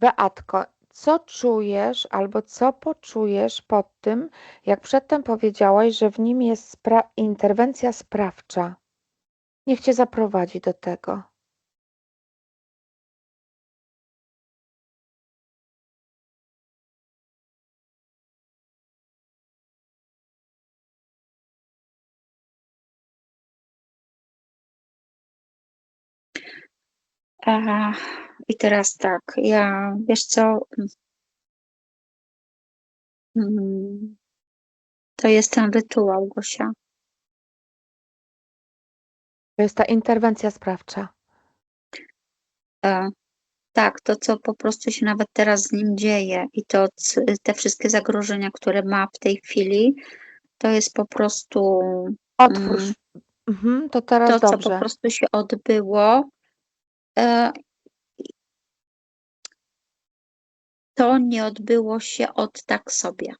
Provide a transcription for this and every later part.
Beatko, co czujesz albo co poczujesz pod tym, jak przedtem powiedziałaś, że w nim jest spra- interwencja sprawcza? Niech cię zaprowadzi do tego. I teraz tak, ja, wiesz co, mm, to jest ten rytuał, Gosia. To jest ta interwencja sprawcza. E, tak, to co po prostu się nawet teraz z nim dzieje i to te wszystkie zagrożenia, które ma w tej chwili, to jest po prostu Otwórz. Mm. Mhm, to teraz to, co dobrze. po prostu się odbyło. E, to nie odbyło się od tak sobie.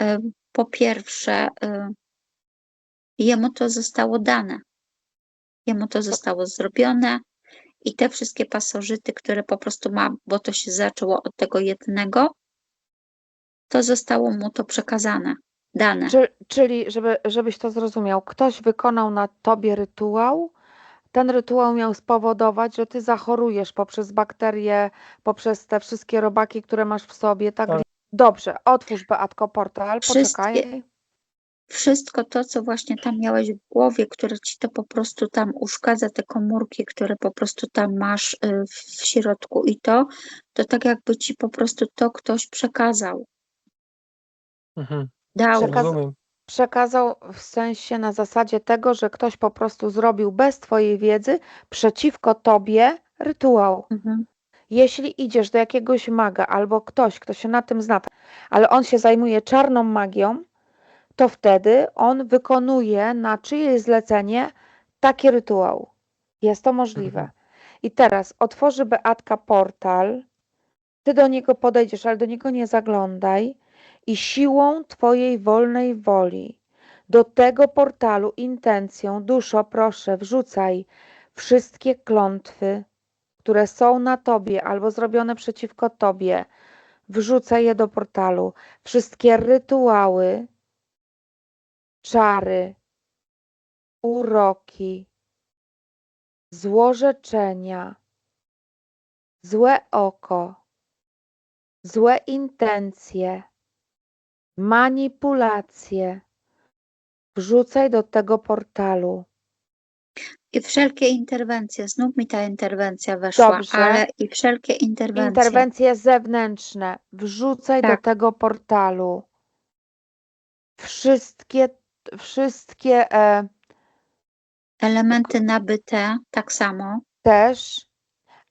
E, po pierwsze, e, jemu to zostało dane. Jemu to zostało zrobione i te wszystkie pasożyty, które po prostu ma, bo to się zaczęło od tego jednego, to zostało mu to przekazane, dane. Czy, czyli, żeby, żebyś to zrozumiał, ktoś wykonał na tobie rytuał. Ten rytuał miał spowodować, że ty zachorujesz poprzez bakterie, poprzez te wszystkie robaki, które masz w sobie. Tak? Tak. Dobrze, otwórz Beatko portal, Wszystkie- poczekaj. Wszystko to, co właśnie tam miałeś w głowie, które ci to po prostu tam uszkadza, te komórki, które po prostu tam masz y, w środku i to, to tak jakby ci po prostu to ktoś przekazał, Mhm. dał. Przekaz-. Przekazał w sensie na zasadzie tego, że ktoś po prostu zrobił bez twojej wiedzy przeciwko tobie rytuał. Mhm. Jeśli idziesz do jakiegoś maga albo ktoś, kto się na tym zna, ale on się zajmuje czarną magią, to wtedy on wykonuje na czyjeś zlecenie taki rytuał. Jest to możliwe. Mhm. I teraz otworzy Beatka portal, ty do niego podejdziesz, ale do niego nie zaglądaj i siłą twojej wolnej woli. Do tego portalu intencją, duszo, proszę, wrzucaj wszystkie klątwy, które są na tobie albo zrobione przeciwko tobie, wrzucaj je do portalu. Wszystkie rytuały, czary, uroki, złorzeczenia, złe oko, złe intencje, manipulacje, wrzucaj do tego portalu. I wszelkie interwencje, znów mi ta interwencja weszła, Dobrze. ale i wszelkie interwencje, Interwencje zewnętrzne wrzucaj do Tak. tego portalu. Wszystkie, wszystkie e, elementy nabyte, tak samo. też,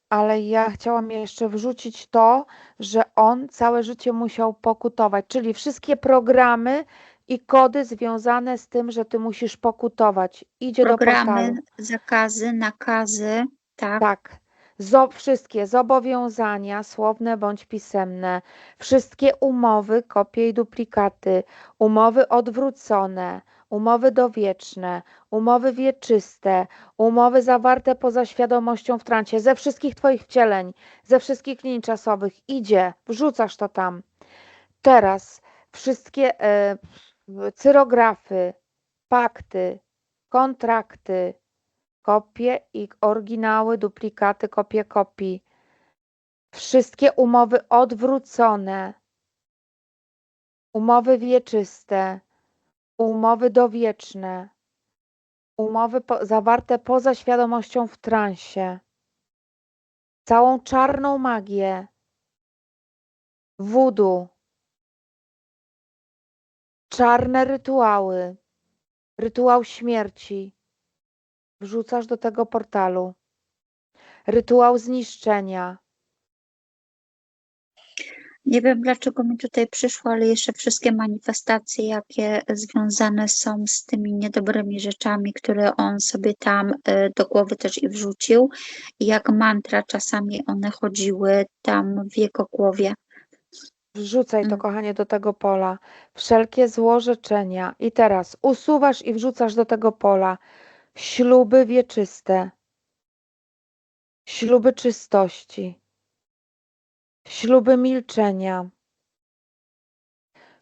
ale ja chciałam jeszcze wrzucić to, że on całe życie musiał pokutować, czyli wszystkie programy i kody związane z tym, że ty musisz pokutować. Idzie do portalu. Programy, zakazy, nakazy, tak, Tak. Zo, wszystkie zobowiązania, słowne bądź pisemne, wszystkie umowy, kopie i duplikaty, umowy odwrócone, umowy dowieczne, umowy wieczyste, umowy zawarte poza świadomością w transie, ze wszystkich Twoich wcieleń, ze wszystkich linii czasowych, idzie, wrzucasz to tam. Teraz wszystkie e, cyrografy, pakty, kontrakty, kopie i oryginały, duplikaty, kopie kopii. Wszystkie umowy odwrócone, umowy wieczyste, umowy dowieczne, umowy po, zawarte poza świadomością w transie, całą czarną magię, wudu, czarne rytuały, rytuał śmierci wrzucasz do tego portalu. Rytuał zniszczenia. Nie wiem dlaczego mi tutaj przyszło, ale jeszcze wszystkie manifestacje, jakie związane są z tymi niedobrymi rzeczami, które on sobie tam e, do głowy też i wrzucił, i jak mantra czasami one chodziły tam w jego głowie. Wrzucaj to, Mm. kochanie, do tego pola. Wszelkie złorzeczenia. I teraz usuwasz i wrzucasz do tego pola śluby wieczyste, śluby czystości, śluby milczenia,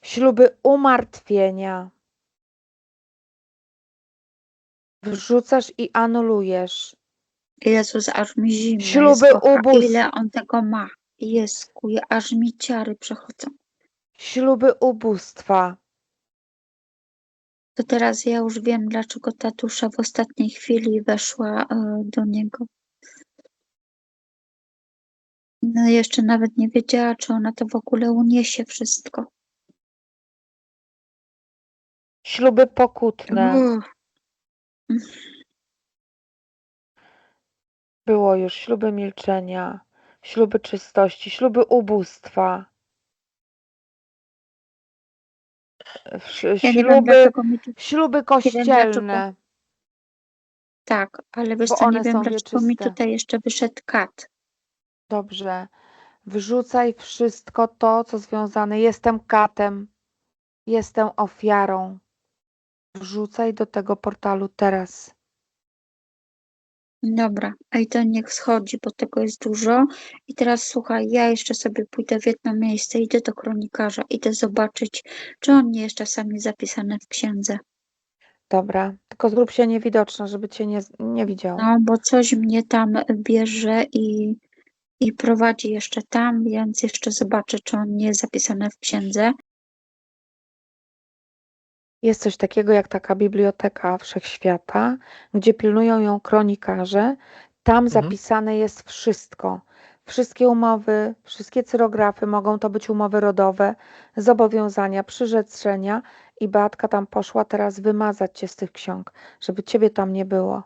śluby umartwienia. Wrzucasz i anulujesz. Jezus, aż mi zimno Śluby jest, kocha, ubóstw. ile on tego ma. Jesku, ja- aż mi ciary przechodzą. Śluby ubóstwa, To teraz ja już wiem, dlaczego tatusza w ostatniej chwili weszła e, do niego. No jeszcze nawet nie wiedziała, czy ona to w ogóle uniesie wszystko. śluby pokutne. Uff, Było już śluby milczenia, śluby czystości, śluby ubóstwa. Ś- ja nie wiem, Śluby, dlaczego mi tu... śluby kościelne. Tak, ale wiesz Bo co, nie one wiem, dlaczego mi wieczyste. tutaj jeszcze wyszedł kat. Dobrze. Wrzucaj wszystko to, co związane. Jestem katem. Jestem ofiarą. Wrzucaj do tego portalu teraz. Dobra, a i to niech schodzi, bo tego jest dużo. I teraz słuchaj, ja jeszcze sobie pójdę w jedno miejsce, idę do kronikarza, idę zobaczyć, czy on nie jest czasami zapisany w księdze. Dobra. Tylko zrób się niewidoczna, żeby cię nie, nie widział. No, bo coś mnie tam bierze i, i prowadzi jeszcze tam, więc jeszcze zobaczę, czy on nie jest zapisany w księdze. Jest coś takiego jak taka biblioteka wszechświata, gdzie pilnują ją kronikarze. Tam Mhm. zapisane jest wszystko. Wszystkie umowy, wszystkie cyrografy, mogą to być umowy rodowe, zobowiązania, przyrzeczenia i Beatka tam poszła teraz wymazać cię z tych ksiąg, żeby ciebie tam nie było.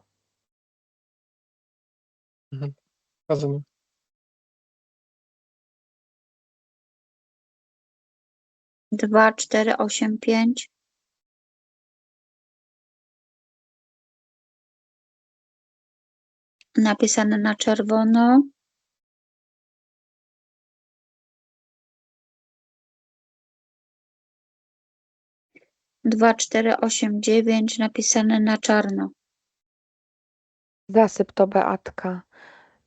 Rozumiem. Dwa, cztery, osiem, pięć. Napisane na czerwono. Dwa, cztery, osiem, dziewięć. Napisane na czarno. Zasyp to, Beatka.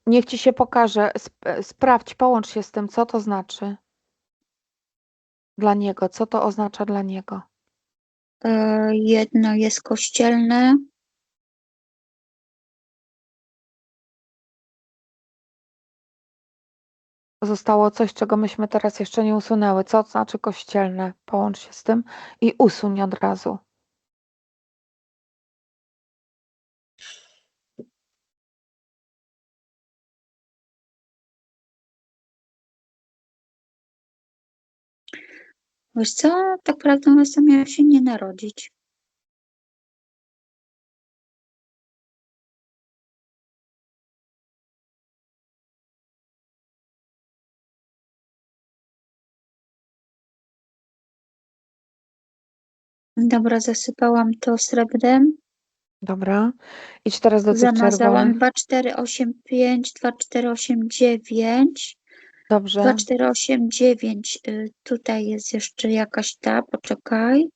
Niech ci się pokaże. Sp- sprawdź, połącz się z tym, co to znaczy dla niego, co to oznacza dla niego. E, Jedno jest kościelne. Zostało coś, czego myśmy teraz jeszcze nie usunęły. Co znaczy kościelne? Połącz się z tym i usuń od razu. Wiesz co, tak prawdę mówiąc, to miałam się nie narodzić. Dobra, zasypałam to srebrem. Dobra. Idź teraz do tych Zamazałam czerwonych. 2, 4, 8, 5, 2, 4, 8, 9. 2, Dobrze. 4, 8, 9. Y, Tutaj jest jeszcze jakaś ta, poczekaj.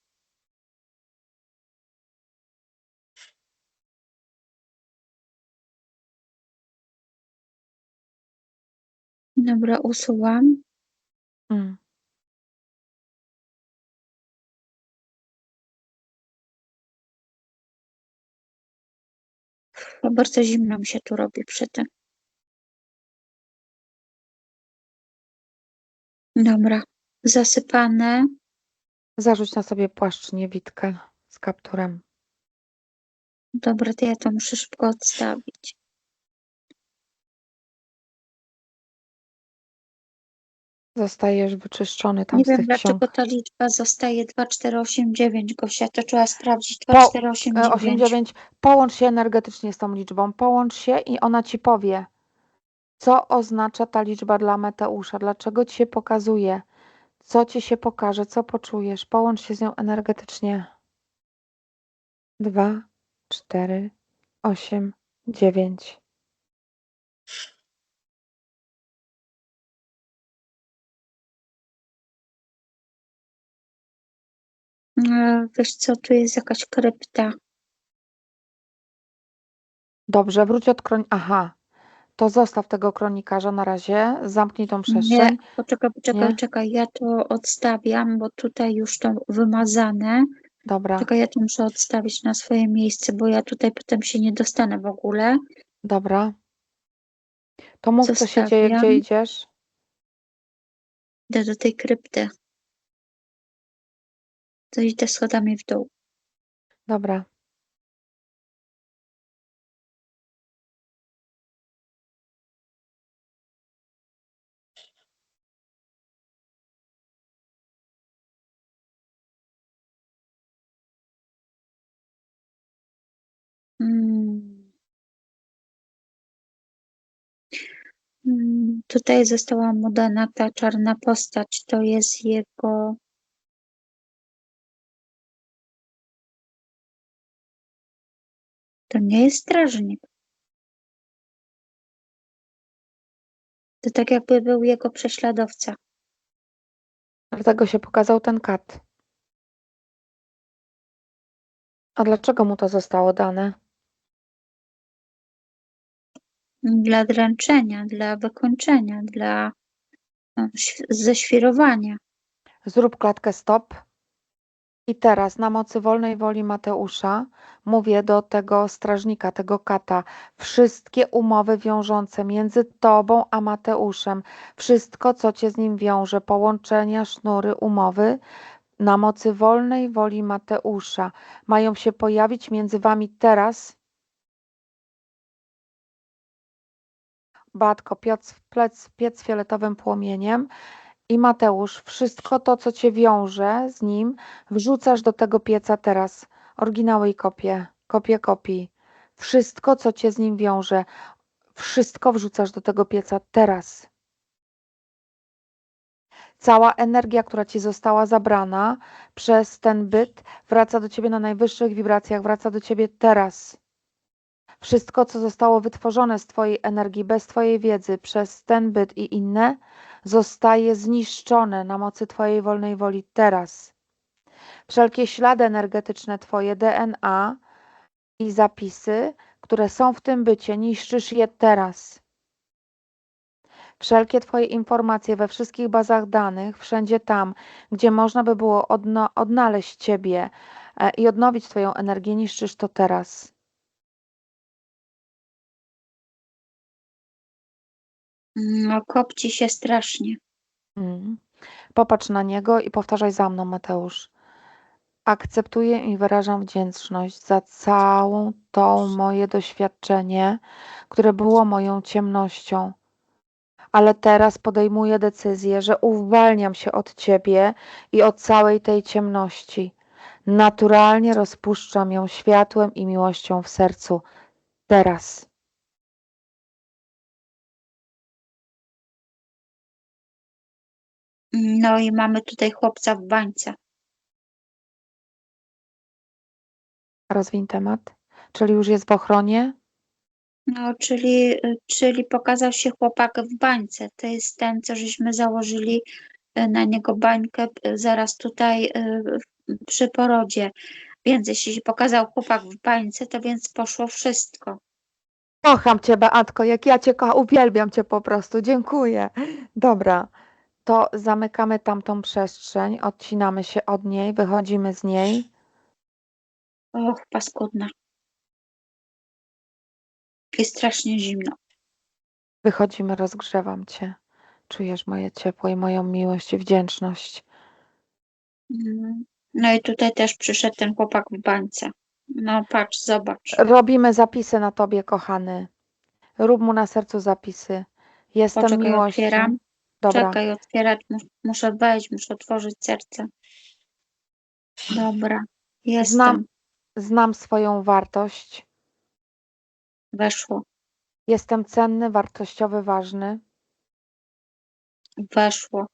Dobra, usuwam. Mm. Bo bardzo zimno mi się tu robi przy tym. Dobra, zasypane. Zarzuć na sobie płaszcz niewidkę z kapturem. Dobra, to ja to muszę szybko odstawić. Zostajesz wyczyszczony tam Nie z wiem, tych dlaczego ksiąg. ta liczba zostaje 2, 4, 8, 9. Gosia, to trzeba sprawdzić. Po- 2, 4, 8, E, 9. 8, 9. Połącz się energetycznie z tą liczbą. Połącz się i ona ci powie, co oznacza ta liczba dla Mateusza, dlaczego ci się pokazuje, co ci się pokaże, co poczujesz. Połącz się z nią energetycznie. 2, 4, 8, 9. E, Wiesz co, tu jest jakaś krypta. Dobrze, wróć od kroń. Aha, to zostaw tego kronikarza na razie, zamknij tą Nie, przestrzeń. poczekaj, poczekaj, Nie? poczekaj, ja to odstawiam, bo tutaj już to wymazane. Dobra, Czekaj, ja to muszę odstawić na swoje miejsce, bo ja tutaj potem się nie dostanę w ogóle. dobra. To mów, co się dzieje, gdzie Zostawiam. idziesz. Idę do tej krypty. To idę schodami w dół. Dobra. Tutaj została mu dana ta czarna postać. To jest jego. To nie jest strażnik. To tak jakby był jego prześladowca. Dlatego się pokazał ten kat. A dlaczego mu to zostało dane? Dla dręczenia, dla wykończenia, dla no, ześwirowania. Zrób klatkę stop. I teraz na mocy wolnej woli Mateusza mówię do tego strażnika, tego kata, wszystkie umowy wiążące między tobą a Mateuszem, wszystko co cię z nim wiąże, połączenia, sznury, umowy, na mocy wolnej woli Mateusza mają się pojawić między wami teraz. Batko, piec, plec, piec fioletowym płomieniem i Mateusz, wszystko to, co cię wiąże z nim, wrzucasz do tego pieca teraz. Oryginały i kopie, kopie kopii. Wszystko, co cię z nim wiąże, wszystko wrzucasz do tego pieca teraz. Cała energia, która ci została zabrana przez ten byt, wraca do ciebie na najwyższych wibracjach, wraca do ciebie teraz. Wszystko, co zostało wytworzone z Twojej energii, bez Twojej wiedzy, przez ten byt i inne, zostaje zniszczone na mocy Twojej wolnej woli teraz. Wszelkie ślady energetyczne Twoje DNA i zapisy, które są w tym bycie, niszczysz je teraz. Wszelkie Twoje informacje we wszystkich bazach danych, wszędzie tam, gdzie można by było odno- odnaleźć Ciebie e, i odnowić Twoją energię, niszczysz to teraz. No, kopci się strasznie. Mm. Popatrz na niego i powtarzaj za mną, Mateusz. Akceptuję i wyrażam wdzięczność za całą tą moje doświadczenie, które było moją ciemnością. Ale teraz podejmuję decyzję, że uwalniam się od ciebie i od całej tej ciemności. Naturalnie rozpuszczam ją światłem i miłością w sercu. Teraz. No i mamy tutaj chłopca w bańce. Rozwiń temat. Czyli już jest w ochronie? No, czyli, czyli pokazał się chłopak w bańce. To jest ten, co żeśmy założyli y, na niego bańkę zaraz tutaj w- przy porodzie. Więc jeśli się pokazał chłopak w bańce, to więc poszło wszystko. Kocham cię, Beatko, jak ja cię kocham, uwielbiam cię po prostu, dziękuję. Dobra, to zamykamy tamtą przestrzeń, odcinamy się od niej, wychodzimy z niej. Och, paskudna. Jest strasznie zimno. Wychodzimy, rozgrzewam cię. Czujesz moje ciepło i moją miłość i wdzięczność. Mhm. No i tutaj też przyszedł ten chłopak w bańce. No patrz, zobacz. Robimy zapisy na tobie, kochany. Rób mu na sercu zapisy. Jestem Poczekaj, miłością. otwieram. Dobra, Czekaj, otwierać. mus- Muszę wejść, muszę otworzyć serce. Dobra, jestem. Znam. znam swoją wartość. Weszło, Jestem cenny, wartościowy, ważny. weszło.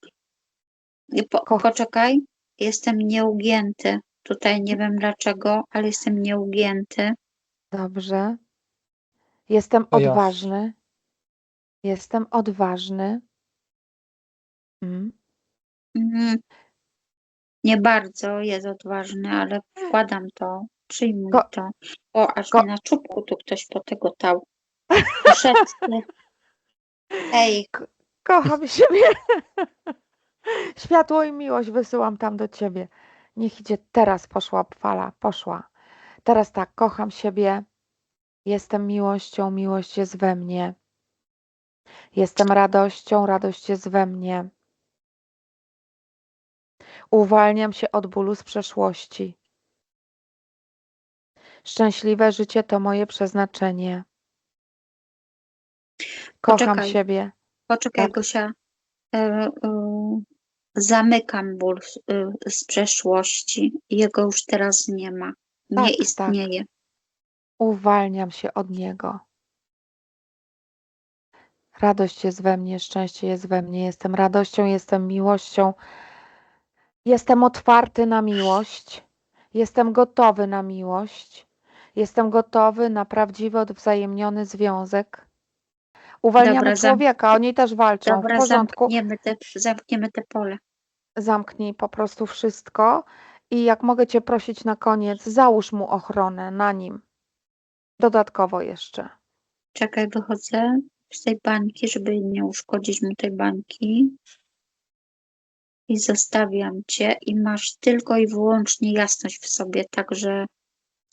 I po, Koch- poczekaj, jestem nieugięty. Tutaj nie wiem dlaczego, ale jestem nieugięty. Dobrze. Jestem ja. odważny. Jestem odważny. Mm. Mhm. Nie bardzo jest odważny, ale wkładam to, przyjmuj Ko- to. O, aż ko- mi na czubku tu ktoś potegotał. Poszedł. Ej, Kocham siebie. Światło i miłość wysyłam tam do ciebie. Niech idzie teraz, poszła fala, poszła. Teraz tak, kocham siebie. Jestem miłością, miłość jest we mnie. Jestem radością, radość jest we mnie. Uwalniam się od bólu z przeszłości. Szczęśliwe życie to moje przeznaczenie. Kocham Poczekaj. siebie. poczekaj, Tak. Gosia. E, e, zamykam ból e, z przeszłości. Jego już teraz nie ma. Nie Tak, tak. istnieje. Uwalniam się od niego. Radość jest we mnie, szczęście jest we mnie. Jestem radością, jestem miłością. Jestem otwarty na miłość. Jestem gotowy na miłość. Jestem gotowy na prawdziwy, odwzajemniony związek. Uwalniamy Dobra, człowieka, oni też walczą. Dobra, w porządku. zamkniemy te, zamkniemy te pole. Zamknij po prostu wszystko. I jak mogę Cię prosić na koniec, załóż mu ochronę na nim. Dodatkowo jeszcze. Czekaj, wychodzę z tej bańki, żeby nie uszkodzić mu tej bańki. I zostawiam cię i masz tylko i wyłącznie jasność w sobie, także,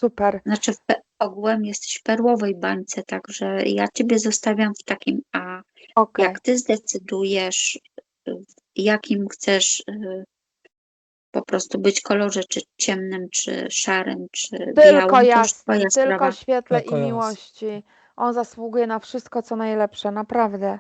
Super. znaczy w ogółem jesteś w perłowej bańce, także ja ciebie zostawiam w takim, a Okej. jak ty zdecydujesz, jakim chcesz y, po prostu być kolorze, czy ciemnym, czy szarym, czy Tylko białym, to twoja tylko sprawa. świetle Tylko i miłości. On zasługuje na wszystko, co najlepsze, naprawdę.